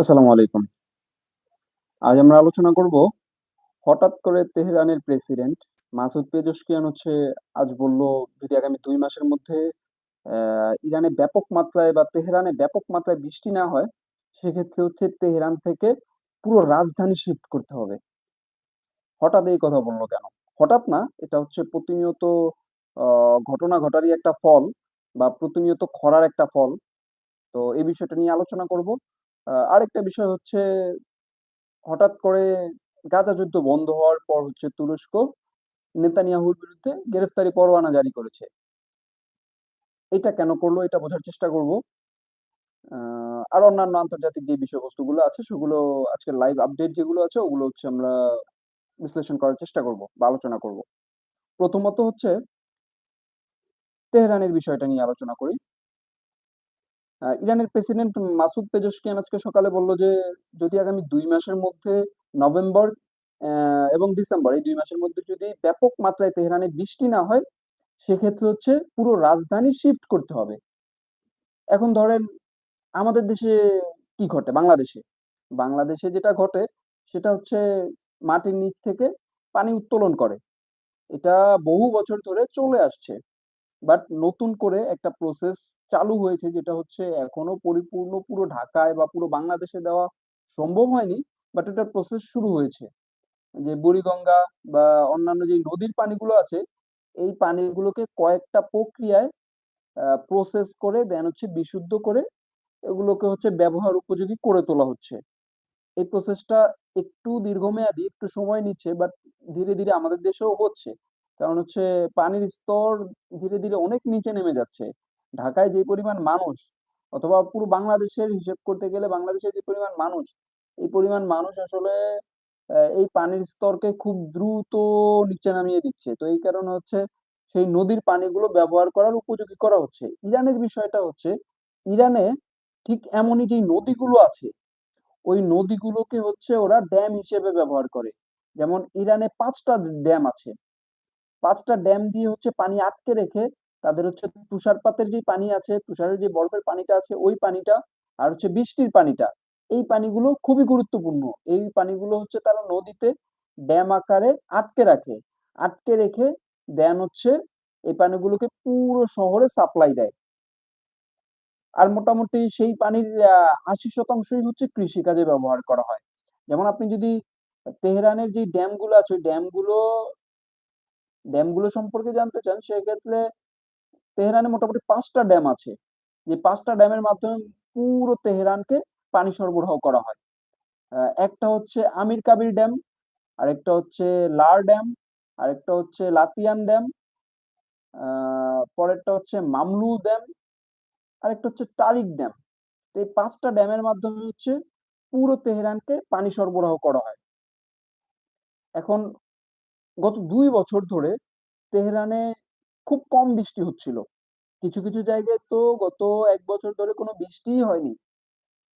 আসসালামু আলাইকুম। আজ আমরা আলোচনা করব হঠাৎ করে তেহরানের প্রেসিডেন্ট মাসুদ পেজেশকিয়ান হচ্ছে আজ বলল যদি আগামী দুই মাসের মধ্যে ইরানে ব্যাপক মাত্রায় বা তেহরানে ব্যাপক মাত্রায় বৃষ্টি না হয়, সেক্ষেত্রে হচ্ছে তেহরান থেকে পুরো রাজধানী শিফট করতে হবে। হঠাৎ এই কথা বলল কেন? হঠাৎ না, এটা হচ্ছে প্রতিনিয়ত ঘটনা ঘটারই একটা ফল বা প্রতিনিয়ত খরার একটা ফল। তো এই বিষয়টা নিয়ে আলোচনা করব। আরেকটা বিষয় হচ্ছে হঠাৎ করে গাজা যুদ্ধ বন্ধ হওয়ার পর হচ্ছে তুরস্ক নেতানিয়াহুর বিরুদ্ধে গ্রেফতারি পরোয়ানা জারি করেছে। এটা কেন করল? এটা বোঝার চেষ্টা করব। আর অন্যান্য আন্তর্জাতিক যে বিষয়বস্তুগুলো আছে সেগুলো আজকের লাইভ আপডেট যেগুলো আছে ওগুলো হচ্ছে আমরা বিশ্লেষণ করার চেষ্টা করব বা আলোচনা করব। প্রথমত হচ্ছে তেহরানের বিষয়টা নিয়ে আলোচনা করি। ইরানের প্রেসিডেন্ট মাসুদ পেজেশকিয়ান আজকে সকালে বলল যে, যদি আগামী দুই মাসের মধ্যে নভেম্বর এবং ডিসেম্বর এই দুই মাসের মধ্যে যদি ব্যাপক মাত্রায় তেহরানে বৃষ্টি না হয়, সেক্ষেত্রে হচ্ছে পুরো রাজধানী শিফট করতে হবে। এখন ধরেন আমাদের দেশে কি ঘটে? বাংলাদেশে। বাংলাদেশে যেটা ঘটে সেটা হচ্ছে মাটির নিচ থেকে পানি উত্তোলন করে। এটা বহু বছর ধরে চলে আসছে। বাট নতুন করে একটা প্রসেস চালু হয়েছে যেটা হচ্ছে এখনও পরিপূর্ণ পুরো ঢাকায় বা পুরো বাংলাদেশে দেওয়া সম্ভব হয়নি। বাট এটা প্রসেস শুরু হয়েছে। যে বুড়িগঙ্গা বা অন্যান্য যে নদীর পানিগুলো আছে, এই পানিগুলোকে কয়েকটা প্রক্রিয়ায় প্রসেস করে দেন হচ্ছে বিশুদ্ধ করে এগুলোকে হচ্ছে ব্যবহার উপযোগী করে তোলা হচ্ছে। এই প্রসেসটা একটু দীর্ঘমেয়াদী, একটু সময় নিচ্ছে বাট ধীরে, ধীরে আমাদের দেশেও হচ্ছে। কারণ হচ্ছে পানির স্তর ধীরে, ধীরে অনেক নিচে নেমে যাচ্ছে। ঢাকায় যে পরিমাণ মানুষ অথবা পুরো বাংলাদেশের হিসেব করতে গেলে বাংলাদেশের যে পরিমাণ মানুষ, এই পরিমাণ মানুষ আসলে এই পানির স্তরকে খুব দ্রুত নিচে নামিয়ে দিচ্ছে। তো এই কারণে হচ্ছে সেই নদীর পানিগুলো ব্যবহার করার উপযোগী করা হচ্ছে। ইরানের বিষয়টা হচ্ছে ইরানে ঠিক এমনই যেই নদীগুলো আছে, ওই নদীগুলোকে হচ্ছে ওরা ড্যাম হিসেবে ব্যবহার করে। যেমন ইরানে পাঁচটা ড্যাম আছে। ৫ টা ড্যাম দিয়ে হচ্ছে পানি আটকে রেখে তাদের হচ্ছে তুষারপাতের যে পানি আছে, তুষারের যে বরফের পানিটা আছে ওই পানিটা আর হচ্ছে বৃষ্টির পানিটা। এই পানিগুলো খুবই গুরুত্বপূর্ণ। এই পানিগুলো হচ্ছে তারা নদীতে ড্যাম আকারে আটকে রাখে। আটকে রেখে দেন হচ্ছে এই পানিগুলোকে পুরো শহরে সাপ্লাই দেয়। আর মোটামুটি সেই পানির আ ৮০% হচ্ছে কৃষিকাজে ব্যবহার করা হয়। যেমন আপনি যদি তেহরানের যে ড্যামগুলো আছে, ওই ড্যামগুলো ড্যামগুলো সম্পর্কে জানতে চান সেক্ষেত্রে তেহরানে মোটামুটি পাঁচটা ড্যাম আছে। যে পাঁচটা ড্যামের মাধ্যমে পুরো তেহরানকে পানি সরবরাহ করা হয়। একটা হচ্ছে আমির কাবির ড্যাম, আরেকটা হচ্ছে লার ড্যাম, আরেকটা হচ্ছে লাতিয়ান ড্যাম, পরেরটা হচ্ছে মামলু ড্যাম, আরেকটা হচ্ছে তারিক ড্যাম। এই পাঁচটা ড্যামের মাধ্যমে হচ্ছে পুরো তেহরানকে পানি সরবরাহ করা হয়। এখন গত দুই বছর ধরে তেহরানে খুব কম বৃষ্টি হচ্ছিল। কিছু, কিছু জায়গায় তো গত এক বছর ধরে কোনো বৃষ্টিই হয়নি।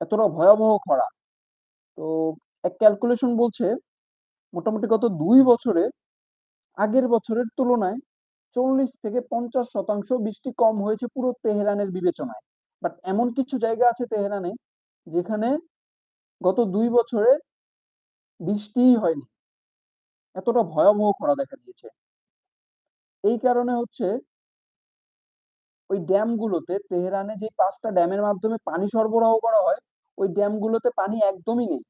এতটা ভয়াবহ খরা। তো এক ক্যালকুলেশন বলছে মোটামুটি গত দুই বছরে আগের বছরের তুলনায় ৪০ থেকে ৫০% বৃষ্টি কম হয়েছে পুরো তেহরানের বিবেচনায়। বাট এমন কিছু জায়গা আছে তেহরানে যেখানে গত দুই বছরে বৃষ্টিই হয়নি। এতটা ভয়াবহ খরা দেখা দিয়েছে। এই কারণে হচ্ছে ওই ড্যামগুলোতে তেহরানে যে পাঁচটা ড্যামের মাধ্যমে পানি সরবরাহ করা হয়, ওই ড্যামগুলোতে পানি একদমই নেই।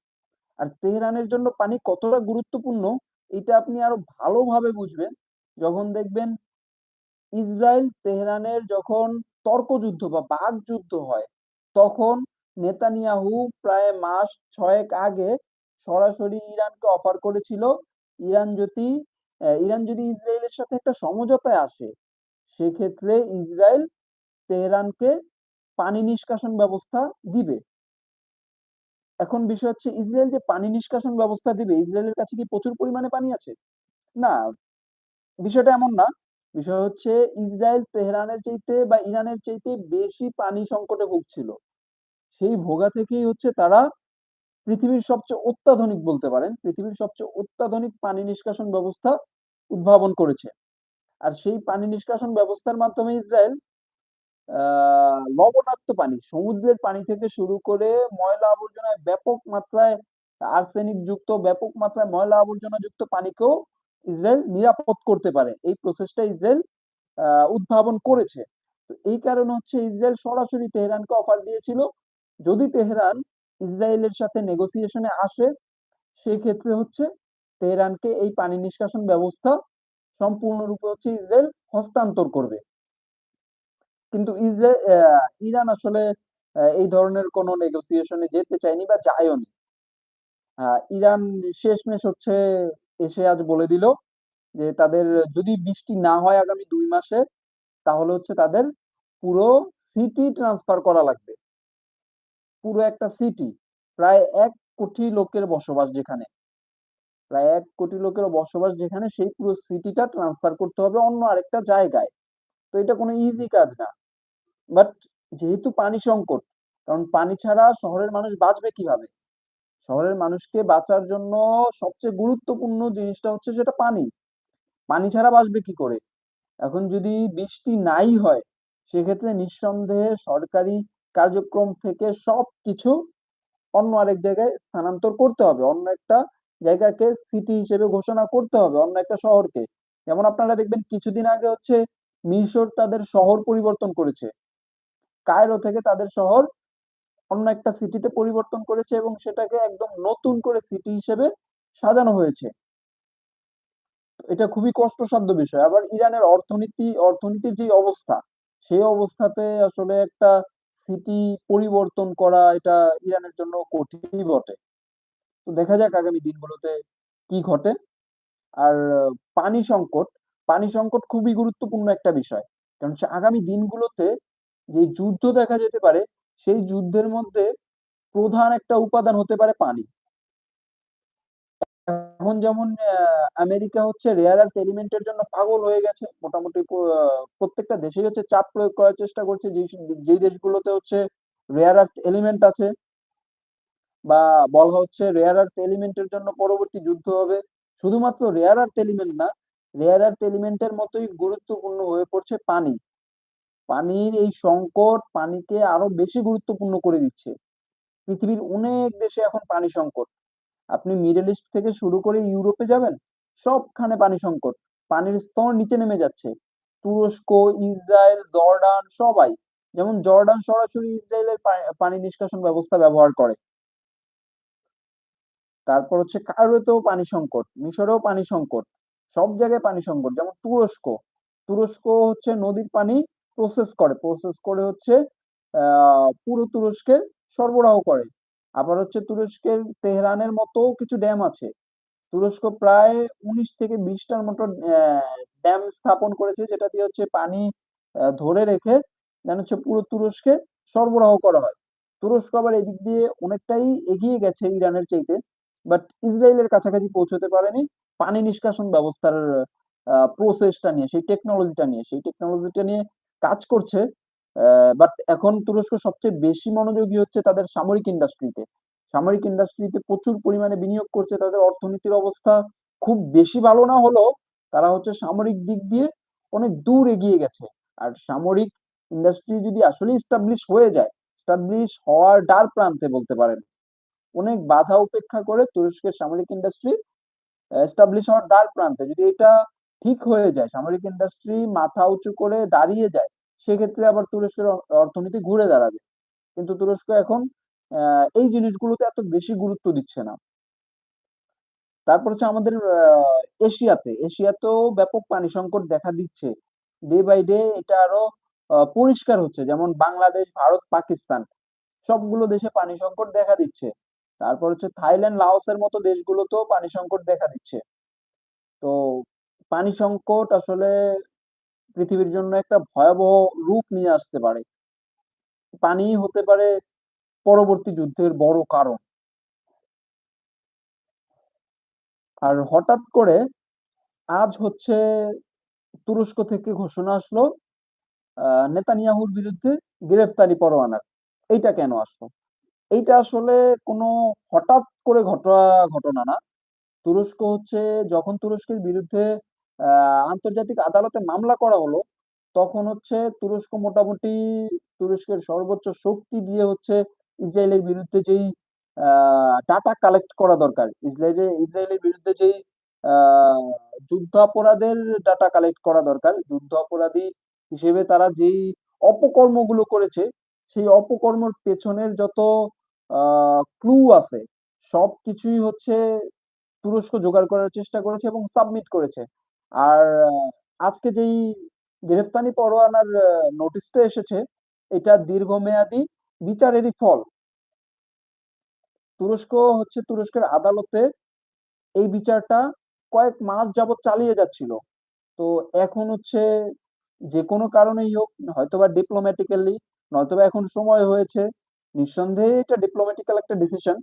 আর তেহরানের জন্য পানি কতটা গুরুত্বপূর্ণ এটা আপনি আরও ভালোভাবে বুঝবেন যখন দেখবেন ইসরায়েল তেহরানের যখন তর্কযুদ্ধ বা বাঘ যুদ্ধ হয়, তখন নেতানিয়াহু প্রায় মাস ছয়েক আগে সরাসরি ইরানকে অফার করেছিল, ইরান যদি ইরান যদি ইসরায়েলের সাথে একটা সমঝোতায় আসে, সেক্ষেত্রে ইসরায়েল তেহরানকে পানি নিষ্কাশন ব্যবস্থা দিবে। এখন বিষয় হচ্ছে ইসরায়েল যে পানি নিষ্কাশন ব্যবস্থা দিবে, ইসরায়েলের কাছে কি প্রচুর পরিমাণে পানি আছে? না, বিষয়টা এমন না। বিষয় হচ্ছে ইসরায়েল তেহরানের চাইতে বা ইরানের চাইতে বেশি পানি সংকটে ভুগছিল। সেই ভোগা থেকেই হচ্ছে তারা পৃথিবীর সবচেয়ে অত্যাধুনিক বলতে পারেন, পৃথিবীর সবচেয়ে অত্যাধুনিক পানি নিষ্কাশন ব্যবস্থা উদ্ভাবন করেছে। আর সেই পানি নিষ্কাশন ব্যবস্থার মাধ্যমে ইসরায়েল লবণাক্ত পানি সমুদ্রের পানি থেকে শুরু করে ময়লা আবর্জনায় ব্যাপক মাত্রায় আর্সেনিক যুক্ত ব্যাপক মাত্রায় ময়লা আবর্জনা যুক্ত পানিকেও ইসরায়েল নিরাপদ করতে পারে। এই প্রসেসটা ইসরায়েল উদ্ভাবন করেছে। তো এই কারণে হচ্ছে ইসরায়েল সরাসরি তেহরানকে অফার দিয়েছিল। যদি তেহরান ইসরায়েলের সাথে নেগোসিয়েশনে আসে সেই ক্ষেত্রে হচ্ছে তেহরানকে এই পানি নিষ্কাশন ব্যবস্থা সম্পূর্ণরূপে হচ্ছে ইসরায়েল হস্তান্তর করবে। কিন্তু ইসরায়েল ইরান আসলে এই ধরনের কোন নেগোসিয়েশনে যেতে চায়নি বা যায়ওনি ইরান শেষমেশ হচ্ছে এসে আজ বলে দিল যে তাদের যদি বৃষ্টি না হয় আগামী দুই মাসে, তাহলে হচ্ছে তাদের পুরো সিটি ট্রান্সফার করা লাগবে। পুরো একটা সিটি প্রায় এক কোটি লোকের বসবাস যেখানে। প্রায় এক কোটি লোকের বসবাস যেখানে সেই পুরো সিটিটা ট্রান্সফার করতে হবে অন্য আরেকটা জায়গায়। তো এটা কোনো ইজি কাজ না। বাট যেহেতু পানি সংকট কারণ পানি ছাড়া শহরের মানুষ বাঁচবে কীভাবে? শহরের মানুষকে বাঁচার জন্য সবচেয়ে গুরুত্বপূর্ণ জিনিসটা হচ্ছে সেটা পানি। পানি ছাড়া বাঁচবে কি করে? এখন যদি বৃষ্টি নাই হয় সেক্ষেত্রে নিঃসন্দেহে সরকারি কার্যক্রম থেকে সবকিছু অন্য আরেক জায়গায় স্থানান্তর করতে হবে। অন্য একটা জায়গাকে সিটি হিসেবে ঘোষণা করতে হবে, অন্য একটা শহরকে। যেমন আপনারা দেখবেন কিছুদিন আগে হচ্ছে মিশর তাদের শহর পরিবর্তন করেছে। কায়রো থেকে তাদের শহর অন্য একটা সিটিতে পরিবর্তন করেছে এবং সেটাকে একদম নতুন করে সিটি হিসেবে সাজানো হয়েছে। এটা খুবই কষ্টসাধ্য বিষয়। আবার ইরানের অর্থনীতি, অর্থনীতির যে অবস্থা, সেই অবস্থাতে আসলে একটা সিটি পরিবর্তন করা এটা ইরানের জন্য কঠিনই বটে। তো দেখা যাক আগামী দিনগুলোতে কি ঘটে। আর, পানি সংকট পানি সংকট খুবই গুরুত্বপূর্ণ একটা বিষয়। কারণ আগামী দিনগুলোতে যে যুদ্ধ দেখা যেতে পারে, সেই যুদ্ধের মধ্যে প্রধান একটা উপাদান হতে পারে পানি। এখন যেমন আমেরিকা হচ্ছে রেয়ার আর্থ এলিমেন্টের জন্য পাগল হয়ে গেছে। মোটামুটি প্রত্যেকটা দেশেই হচ্ছে চাপ প্রয়োগ করার চেষ্টা করছে। যে দেশগুলোতে হচ্ছে রেয়ার আর্থ এলিমেন্ট আছে বা বলা হচ্ছে রেয়ার আর্থ এলিমেন্টের জন্য পরবর্তী যুদ্ধ হবে। শুধুমাত্র রেয়ার আর্থ এলিমেন্ট না রেয়ার আর্থ এলিমেন্টের মতোই গুরুত্বপূর্ণ হয়ে পড়ছে পানি। পানির এই সংকট পানিকে আরও বেশি গুরুত্বপূর্ণ করে দিচ্ছে। পৃথিবীর অনেক দেশে এখন পানি সংকট। আপনি মিডল ইস্ট থেকে শুরু করে ইউরোপে যাবেন, সবখানে পানি সংকট। পানির স্তর নিচে নেমে যাচ্ছে। তুরস্ক, ইসরায়েল, জর্ডান, সবাই। যেমন জর্ডান সরাসরি ইসরায়েলের পানি নিষ্কাশন ব্যবস্থা ব্যবহার করে। তারপর হচ্ছে কায়রোতেও পানি সংকট, মিশরেও পানি সংকট, সব জায়গায় পানি সংকট। যেমন তুরস্ক তুরস্ক হচ্ছে নদীর পানি প্রসেস করে। প্রসেস করে হচ্ছে পুরো তুরস্কে সরবরাহ করে। আবার হচ্ছে তুরস্কের তেহরানের মতো কিছু ড্যাম আছে। তুরস্ক প্রায় উনিশ থেকে বিশটার মতো ড্যাম স্থাপন করেছে, যেটা দিয়ে হচ্ছে পানি ধরে রেখে যেন হচ্ছে পুরো তুরস্কে সরবরাহ করা হয়। তুরস্ক আবার এদিক দিয়ে অনেকটাই এগিয়ে গেছে ইরানের চাইতে বাট ইসরায়েলের কাছাকাছি পৌঁছতে পারেনি। পানি নিষ্কাশন ব্যবস্থার প্রসেসটা নিয়ে, সেই টেকনোলজিটা নিয়ে, সেই টেকনোলজিটা নিয়ে কাজ করছে। বাট এখন তুরস্ক সবচেয়ে বেশি মনোযোগী হচ্ছে তাদের সামরিক ইন্ডাস্ট্রিতে সামরিক ইন্ডাস্ট্রিতে প্রচুর পরিমাণে বিনিয়োগ করছে, তাদের অর্থনীতির অবস্থা খুব বেশি ভালো না হলেও তারা হচ্ছে সামরিক দিক দিয়ে অনেক দূর এগিয়ে গেছে। আর সামরিক ইন্ডাস্ট্রি যদি আসলে স্টাবলিশ হয়ে যায় স্টাবলিশ হওয়ার ডার প্রান্তে বলতে পারেন, অনেক বাধা উপেক্ষা করে তুরস্কের সামরিক ইন্ডাস্ট্রি এস্টাবলিশ হওয়ার দ্বার প্রান্তে। যদি এটা ঠিক হয়ে যায়, সামরিক ইন্ডাস্ট্রি মাথা উঁচু করে দাঁড়িয়ে যায় সেক্ষেত্রে আবার তুরস্কের অর্থনীতি ঘুরে দাঁড়াবে। কিন্তু তুরস্ক এখন এই জিনিসগুলোতে এত বেশি গুরুত্ব দিচ্ছে না। তারপর হচ্ছে আমাদের এশিয়াতে, এশিয়াতেও ব্যাপক পানি সংকট দেখা দিচ্ছে। ডে বাই ডে এটা আরও পরিষ্কার হচ্ছে। যেমন বাংলাদেশ, ভারত, পাকিস্তান, সবগুলো দেশে পানি সংকট দেখা দিচ্ছে। তারপর হচ্ছে থাইল্যান্ড, লাওসের মতো দেশগুলোতেও পানি সংকট দেখা দিচ্ছে। তো পানি সংকট আসলে পৃথিবীর জন্য একটা ভয়াবহ রূপ নিয়ে আসতে পারে। পানি হতে পারে পরবর্তী যুদ্ধের বড় কারণ। আর হঠাৎ করে আজ হচ্ছে তুরস্ক থেকে ঘোষণা আসলো নেতানিয়াহুর বিরুদ্ধে গ্রেফতারি পরোয়ানার এইটা কেন আসলো? এইটা আসলে কোনো হঠাৎ করে ঘটা ঘটনা না। তুরস্ক হচ্ছে, যখন তুরস্কের বিরুদ্ধে আন্তর্জাতিক আদালতে মামলা করা হলো, তখন হচ্ছে তুরস্ক মোটামুটি তুরস্কের সর্বোচ্চ শক্তি দিয়ে হচ্ছে ইসরায়েলের বিরুদ্ধে যেই ডাটা কালেক্ট করা দরকার। ইসরায়েলের ইসরায়েলের বিরুদ্ধে যেই, আহ, যুদ্ধাপরাধের ডাটা কালেক্ট করা দরকার। যুদ্ধ অপরাধী হিসেবে তারা যেই অপকর্মগুলো করেছে, সেই অপকর্মর পেছনের যত ক্লু আছে, সবকিছুই হচ্ছে তুরস্ক জোগাড় করার চেষ্টা করেছে এবং সাবমিট করেছে। আর আজকে যেই গ্রেফতারি পরোয়ানার নোটিশটা এসেছে, এটা দীর্ঘমেয়াদী বিচারেরই ফল। তুরস্ক হচ্ছে তুরস্কের আদালতে এই বিচারটা কয়েক মাস যাবৎ চালিয়ে যাচ্ছিল। তো এখন হচ্ছে যে কোনো কারণেই হোক, হয়তোবা ডিপ্লোম্যাটিক্যালি নয়তোবা এখন সময় হয়েছে, নিঃসন্দেহে এটা ডিপ্লোম্যাটিক্যাল একটা ডিসিশন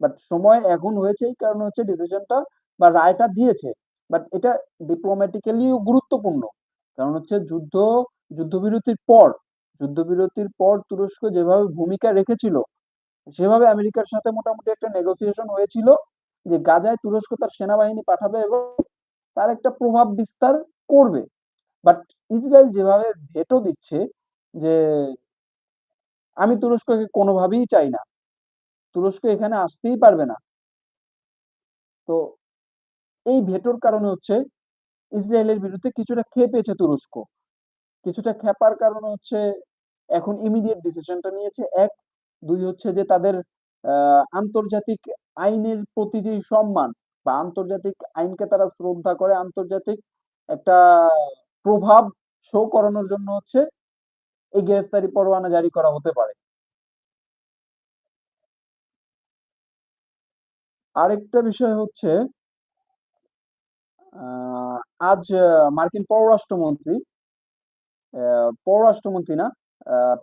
বাট সময় এখন হয়েছে, এই কারণে হচ্ছে ডিসিশনটা বা রায়টা দিয়েছে। বাট এটা ডিপ্লোম্যাটিক্যালিও গুরুত্বপূর্ণ। কারণ হচ্ছে যুদ্ধ, যুদ্ধবিরতির পর যুদ্ধবিরতির পর তুরস্ক যেভাবে ভূমিকা রেখেছিল, সেভাবে আমেরিকার সাথে মোটামুটি একটা নেগোসিয়েশন হয়েছিল যে গাজায় তুরস্ক তার সেনাবাহিনী পাঠাবে এবং তার একটা প্রভাব বিস্তার করবে। বাট ইসরায়েল যেভাবে ভেটো দিচ্ছে যে আমি তুরস্ককে কোনোভাবেই চাই না। তুরস্ক এখানে আসতেই পারবে না। তো এই ভেটোর কারণে হচ্ছে ইসরায়েলের বিরুদ্ধে কিছুটা খেয়ে পেয়েছে তুরস্ক। কিছুটা খেপার কারণে হচ্ছে এখন ইমিডিয়েট ডিসিশনটা নিয়েছে। এক, দুই হচ্ছে যে তাদের আন্তর্জাতিক আইনের প্রতি যে সম্মান বা আন্তর্জাতিক আইনকে তারা শ্রদ্ধা করে আন্তর্জাতিক একটা প্রভাব শো করানোর জন্য হচ্ছে এই গ্রেফতারি পরোয়ানা জারি করা হতে পারে। আরেকটা বিষয় হচ্ছে আজ মার্কিন পররাষ্ট্রমন্ত্রী পররাষ্ট্রমন্ত্রী না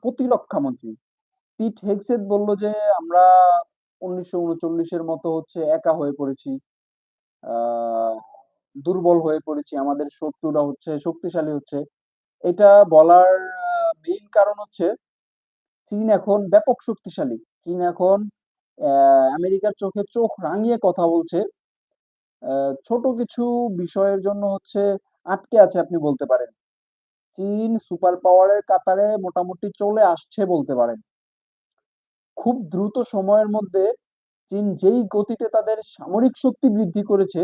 প্রতিরক্ষা মন্ত্রী পিট হেগসেট বলল যে আমরা উনিশশো উনচল্লিশের মতো হচ্ছে একা হয়ে পড়েছি দুর্বল হয়ে পড়েছি, আমাদের শত্রুরা হচ্ছে শক্তিশালী হচ্ছে। এটা বলার মেইন কারণ হচ্ছে চীন এখন ব্যাপক শক্তিশালী। চীন এখন আমেরিকার চোখে চোখ রাঙিয়ে কথা বলছে। ছোট কিছু বিষয়ের জন্য হচ্ছে আটকে আছে আপনি বলতে পারেন। চীন সুপার পাওয়ারের কাতারে মোটামুটি চলে আসছে বলতে পারেন। খুব দ্রুত সময়ের মধ্যে চীন যেই গতিতে তাদের সামরিক শক্তি বৃদ্ধি করেছে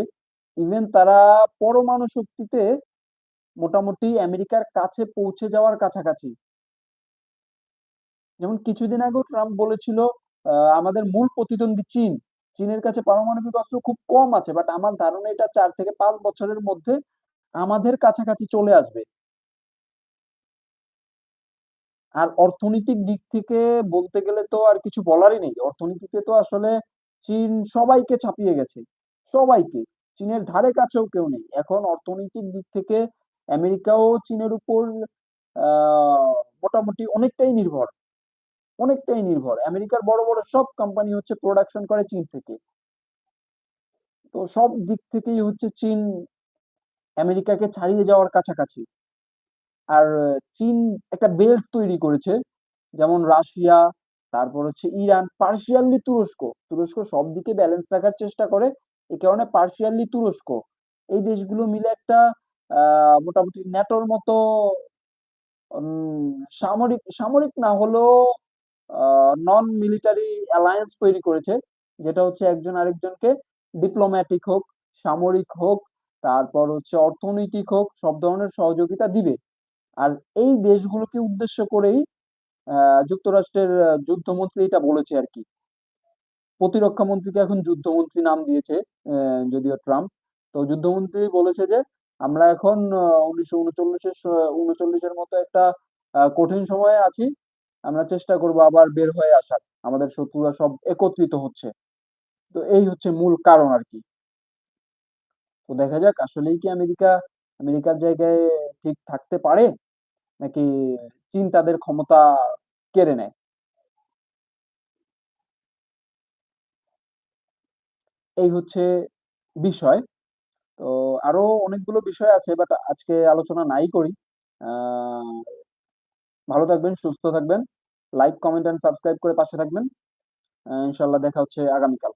ইভেন তারা পরমাণু শক্তিতে মোটামুটি আমেরিকার কাছে পৌঁছে যাওয়ার কাছাকাছি। যেমন কিছুদিন আগেও ট্রাম্প বলেছিল আমাদের মূল প্রতিদ্বন্দ্বী চীন। চীনের কাছে পারমাণবিক অস্ত্র খুব কম আছে বাট আমার ধারণা এটা চার থেকে পাঁচ বছরের মধ্যে আমাদের কাছাকাছি চলে আসবে। আর অর্থনৈতিক দিক থেকে বলতে গেলে তো আর কিছু বলারই নেই। অর্থনীতিতে তো আসলে চীন সবাইকে ছাপিয়ে গেছে, সবাইকে। চীনের ধারে কাছেও কেউ নেই। এখন অর্থনৈতিক দিক থেকে আমেরিকাও চীনের উপর মোটামুটি অনেকটাই নির্ভর। অনেকটাই নির্ভর। আমেরিকার বড় বড় সব কোম্পানি হচ্ছে প্রোডাকশন করে চীন থেকে। তো সব দিক থেকেই হচ্ছে চীন আমেরিকাকে ছাড়িয়ে যাওয়ার কাছাকাছি। আর চীন একটা বেল্ট তৈরি করেছে, যেমন রাশিয়া, তারপর হচ্ছে ইরান পার্সিয়ালি তুরস্ক। তুরস্ক সব দিকে ব্যালেন্স রাখার চেষ্টা করে এই কারণে পার্সিয়ালি তুরস্ক। এই দেশগুলো মিলে একটা মোটামুটি ন্যাটোর মতো সামরিক সামরিক না হলেও নন মিলিটারি অ্যালায়েন্স তৈরি করেছে, যেটা হচ্ছে একজন আরেকজনকে ডিপ্লোম্যাটিক হোক, সামরিক হোক, তারপর হচ্ছে অর্থনৈতিক হোক, সব ধরনের সহযোগিতা দিবে। আর এই দেশগুলোকে উদ্দেশ্য করেই যুক্তরাষ্ট্রের যুদ্ধমন্ত্রী এটা বলেছে আর কি। প্রতিরক্ষা মন্ত্রীকে এখন যুদ্ধমন্ত্রী নাম দিয়েছে যদিও ট্রাম্প। তো যুদ্ধমন্ত্রী বলেছে যে, আমরা এখন উনিশশো উনচল্লিশের উনচল্লিশের মতো একটা কঠিন সময়ে আছি। আমরা চেষ্টা করব আবার বের হয়ে আসার। আমাদের শত্রুরা সব একত্রিত হচ্ছে। তো এই হচ্ছে মূল কারণ আর কি। তো দেখা যাক, আসলেই কি আমেরিকা, আমেরিকার জায়গায় ঠিক থাকতে পারে? নাকি চীন তাদের ক্ষমতা কেড়ে নেয়? এই হচ্ছে বিষয়। তো আরও অনেকগুলো বিষয় আছে বাট আজকে আলোচনা নাই করি। ভালো থাকবেন, সুস্থ থাকবেন। লাইক কমেন্ট এন্ড সাবস্ক্রাইব করে পাশে থাকবেন। ইনশাল্লাহ দেখা হচ্ছে আগামীকাল।